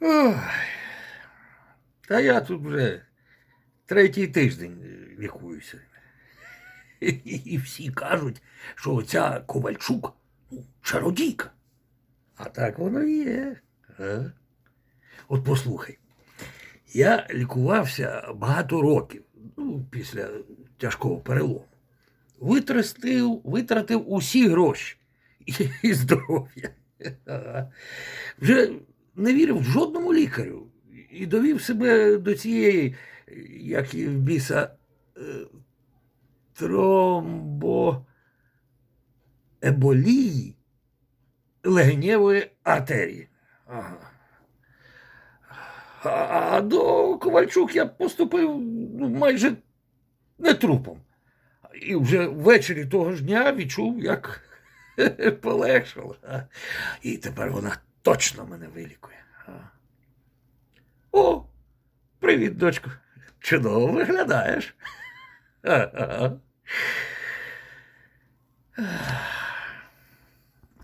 Ой. Та я тут вже третій тиждень е, лікуюся. І, всі кажуть, що оця Ковальчук ну, чародійка. А так воно і є. А? От послухай, я лікувався багато років, ну, після тяжкого перелому. Витратив, витратив усі гроші і здоров'я. Вже не вірив жодному лікарю і довів себе до цієї, як і в біса, е, тромбо легенєвої артерії. Ага. А, а до Ковальчук я поступив ну, майже не трупом. І вже ввечері того ж дня відчув, як полегшало. І тепер вона точно мене вилікує. О, привіт, дочку. Чудово виглядаєш.